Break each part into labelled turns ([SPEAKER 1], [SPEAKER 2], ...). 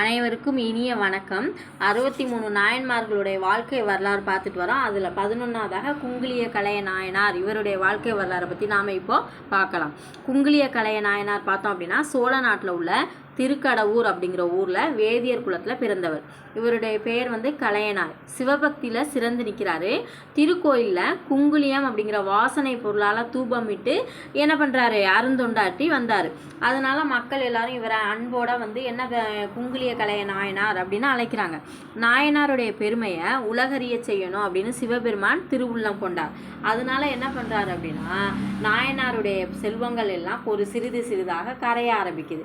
[SPEAKER 1] அனைவருக்கும் இனிய வணக்கம். அறுபத்தி மூணு நாயன்மார்களுடைய வாழ்க்கை வரலாறு பார்த்துட்டு வரோம். அதில் பதினொன்றாவதாக குங்குளிய கலைய நாயனார். இவருடைய வாழ்க்கை வரலாறை பற்றி நாம் இப்போ பார்க்கலாம். குங்குளிய கலைய நாயனார் பார்த்தோம் அப்படின்னா சோழ நாட்டில் உள்ள திருக்கடவூர் அப்படிங்கிற ஊரில் வேதியர் குலத்தில் பிறந்தவர். இவருடைய பெயர் வந்து கலையனார். சிவபக்தியில் சிறந்து நிற்கிறாரு திருக்கோயிலில் குங்குலியம் அப்படிங்கிற வாசனை பொருளால் தூபமிட்டு என்ன பண்ணுறாரு அருந்தொண்டாட்டி வந்தார். அதனால மக்கள் எல்லாரும் இவரை அன்போட வந்து என்ன குங்குலிய கலைய நாயனார் அப்படின்னு அழைக்கிறாங்க. நாயனாருடைய பெருமையை உலகறிய செய்யணும் அப்படின்னு சிவபெருமான் திருவுள்ளம் கொண்டார். அதனால என்ன பண்ணுறாரு அப்படின்னா நாயனாருடைய செல்வங்கள் எல்லாம் ஒரு சிறிது சிறிதாக கரைய ஆரம்பிக்குது.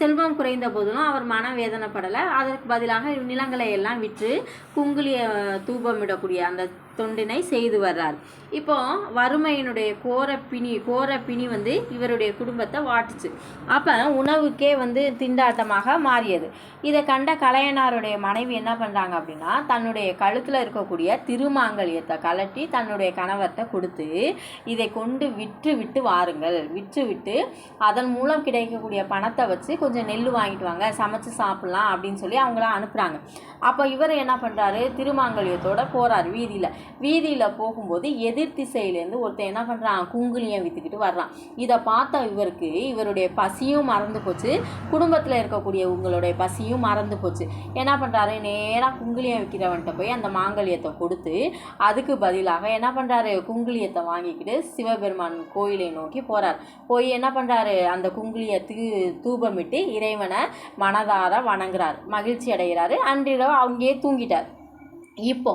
[SPEAKER 1] செல்வ செல்வம் குறைந்த போதிலும் அவர் மனம் வேதனைப்படலை அதற்கு பதிலாக நிலங்களை எல்லாம் விற்று குங்குலிய தூபமிடக்கூடிய அந்த தொண்டினை செய்து வர்றார். இப்போ வறுமையினுடைய கோர பிணி கோர பிணி வந்து இவருடைய குடும்பத்தை வாட்டுச்சு. அப்போ உணவுக்கே வந்து திண்டாட்டமாக மாறியது. இதை கண்ட கலையனாருடைய மனைவி என்ன பண்ணுறாங்க அப்படின்னா தன்னுடைய கழுத்தில் இருக்கக்கூடிய திருமாங்கல்யத்தை கலட்டி தன்னுடைய கணவர்கிட்ட கொடுத்து இதை கொண்டு விற்று விட்டு வாருங்கள். விற்று விட்டு அதன் மூலம் கிடைக்கக்கூடிய பணத்தை வச்சு கொஞ்சம் நெல் வாங்கிட்டு வாங்க சமைச்சு சாப்பிட்லாம் அப்படின்னு சொல்லி அவங்களாம் அனுப்புகிறாங்க அப்போ இவர் என்ன பண்ணுறாரு திருமாங்கல்யத்தோட போகிறார் வீதியில். வீதியில் போகும்போது எதிர் திசையிலேருந்து ஒருத்தன் என்ன பண்ணுறான் குங்குலியம் விற்றுக்கிட்டு வர்றான். இதை பார்த்த இவருக்கு இவருடைய பசியும் மறந்து போச்சு. குடும்பத்தில் இருக்கக்கூடிய உங்களுடைய பசியும் மறந்து போச்சு. என்ன பண்ணுறாரு நேராக குங்குலியம் விற்கிறவன்கிட்ட போய் அந்த மாங்கல்யத்தை கொடுத்து அதுக்கு பதிலாக என்ன பண்ணுறாரு குங்குலியத்தை வாங்கிக்கிட்டு சிவபெருமான் கோயிலை நோக்கி போகிறார் போய் என்ன பண்ணுறாரு அந்த குங்குலியத்துக்கு தூபமிட்டு இறைவனை மனதார வணங்குறார். மகிழ்ச்சி அடைகிறாரு. அன்றிரவு அங்கேயே தூங்கிட்டார். இப்போ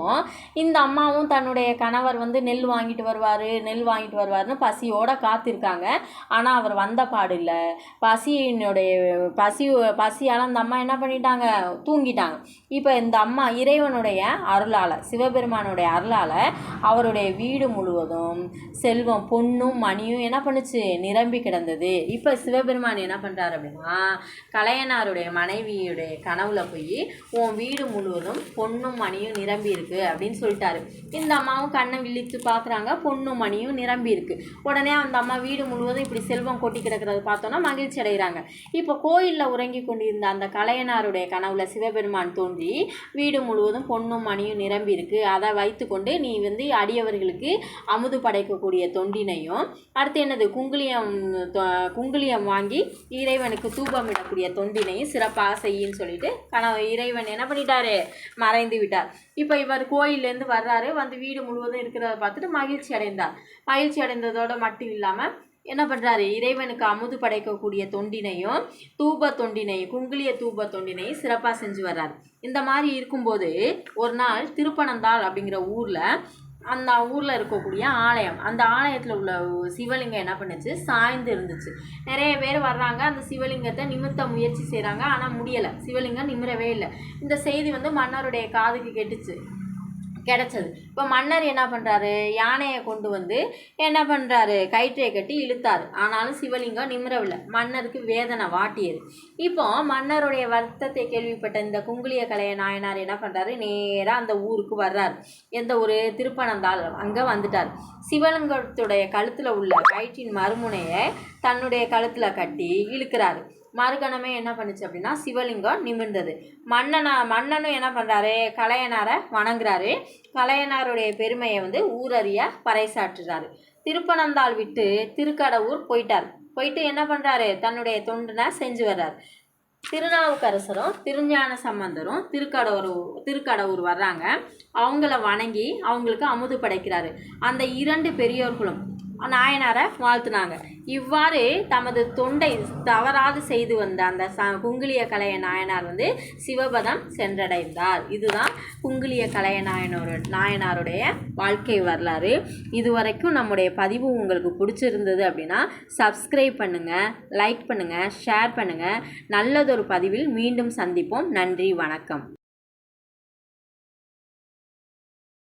[SPEAKER 1] இந்த அம்மாவும் தன்னுடைய கணவர் வந்து நெல் வாங்கிட்டு வருவார் நெல் வாங்கிட்டு வருவார்னு பசியோட காத்திருக்காங்க. ஆனால் அவர் வந்த பாடு இல்லை. பசியினுடைய பசி பசியால் அந்த அம்மா என்ன பண்ணிட்டாங்க? தூங்கிட்டாங்க. இப்போ இந்த அம்மா இறைவனுடைய அருளால் சிவபெருமானுடைய அருளால் அவருடைய வீடு முழுவதும் செல்வம் பொண்ணும் மணியும் என்ன பண்ணுச்சு? நிரம்பி கிடந்தது. இப்போ சிவபெருமான் என்ன பண்ணுறாரு அப்படின்னா கலையனாருடைய மனைவியுடைய கனவுல போய் உன் வீடு முழுவதும் பொண்ணும் மணியும் நிரம்பி நிரம்பி இருக்கு அப்படின்னு சொல்லிட்டாரு. இந்த அம்மாவும் கண்ணை விழித்து பார்க்குறாங்க. பொண்ணும் மணியும் நிரம்பி இருக்கு. உடனே அந்த அம்மா வீடு முழுவதும் இப்படி செல்வம் கொட்டி கிடக்கிறத பார்த்தோன்னா மகிழ்ச்சி அடைகிறாங்க. இப்போ கோயிலில் உறங்கி கொண்டிருந்த அந்த கலையனாருடைய கனவுல சிவபெருமான் தோன்றி வீடு முழுவதும் பொண்ணும் மணியும் நிரம்பி இருக்கு. அதை வைத்துக்கொண்டு நீ வந்து அடியவர்களுக்கு அமுது படைக்கக்கூடிய தொண்டினையும் அடுத்து என்னது குங்குளியம் குங்குளியம் வாங்கி இறைவனுக்கு தூபமிடக்கூடிய தொண்டினையும் சிறப்பாக செய்யின்னு சொல்லிட்டு கனவு இறைவன் என்ன பண்ணிட்டாரு? மறைந்து விட்டார். இப்போ இவர் கோயிலேருந்து வர்றாரு வந்து வீடு முழுவதும் இருக்கிறத பார்த்துட்டு மகிழ்ச்சி அடைந்தார். மகிழ்ச்சி அடைந்ததோட மட்டும் இல்லாமல் என்ன பண்ணுறாரு இறைவனுக்கு அமுது படைக்கக்கூடிய தொண்டினையும் தூப தொண்டினையும் குங்குளிய தூப தொண்டினையும் சிறப்பாக செஞ்சு வர்றாரு. இந்த மாதிரி இருக்கும்போது ஒரு நாள் திருப்பனந்தாள் அப்படிங்கிற ஊரில் அந்த ஊரில் இருக்கக்கூடிய ஆலயம். அந்த ஆலயத்தில் உள்ள சிவலிங்கம் என்ன பண்ணுச்சு? சாய்ந்து இருந்துச்சு. நிறைய பேர் வர்றாங்க. அந்த சிவலிங்கத்தை நிமித்த முயற்சி செய்கிறாங்க ஆனால் முடியலை. சிவலிங்கம் நிமிரவே இல்லை. இந்த செய்தி வந்து மன்னருடைய காதுக்கு கெட்டுச்சு. கிடச்சது. இப்போ மன்னர் என்ன பண்ணுறாரு யானையை கொண்டு வந்து என்ன பண்ணுறாரு கயிற்றை கட்டி இழுத்தாரு. ஆனாலும் சிவலிங்கம் நிமிரவில்லை. மன்னருக்கு வேதனை வாட்டியது. இப்போ மன்னருடைய வருத்தத்தை கேள்விப்பட்ட இந்த குங்குளிய கலைய நாயனார் என்ன பண்ணுறாரு நேராக அந்த ஊருக்கு வர்றார். எந்த ஒரு திருப்பணந்தால் அங்கே வந்துட்டார். சிவலிங்கத்துடைய கழுத்தில் உள்ள கயிற்றின் மறுமுனையை தன்னுடைய கழுத்தில் கட்டி இழுக்கிறாரு. மறுகணமே என்ன பண்ணுச்சு அப்படின்னா சிவலிங்கம் நிமிர்ந்தது. மன்னனா மன்னனும் என்ன பண்ணுறாரு கலையனாரை வணங்குறாரு. கலையனாருடைய பெருமையை வந்து ஊரறிய பறைசாற்றுறாரு. திருப்பனந்தாள் விட்டு திருக்கடவூர் போயிட்டார். போயிட்டு என்ன பண்ணுறாரு தன்னுடைய தொண்டனை செஞ்சு வர்றார். திருநாவுக்கரசரும் திருஞான சம்பந்தரும் திருக்கடவுர் திருக்கடவுர் வர்றாங்க. அவங்கள வணங்கி அவங்களுக்கு அமுது படைக்கிறாரு. அந்த இரண்டு பெரியோர்களும் நாயனாரை வாழ்த்துனாங்க. இவ்வாறு தமது தொண்டை தவறாது செய்து வந்த அந்த ச குங்குளிய கலைய நாயனார் வந்து சிவபதம் சென்றடைந்தார். இதுதான் குங்குளிய கலைய நாயனோட நாயனாருடைய வாழ்க்கை வரலாறு. இதுவரைக்கும் நம்முடைய பதிவு உங்களுக்கு பிடிச்சிருந்தது அப்படின்னா சப்ஸ்கிரைப் பண்ணுங்கள் லைக் பண்ணுங்கள் ஷேர் பண்ணுங்கள் நல்லதொரு பதிவில் மீண்டும் சந்திப்போம். நன்றி வணக்கம்.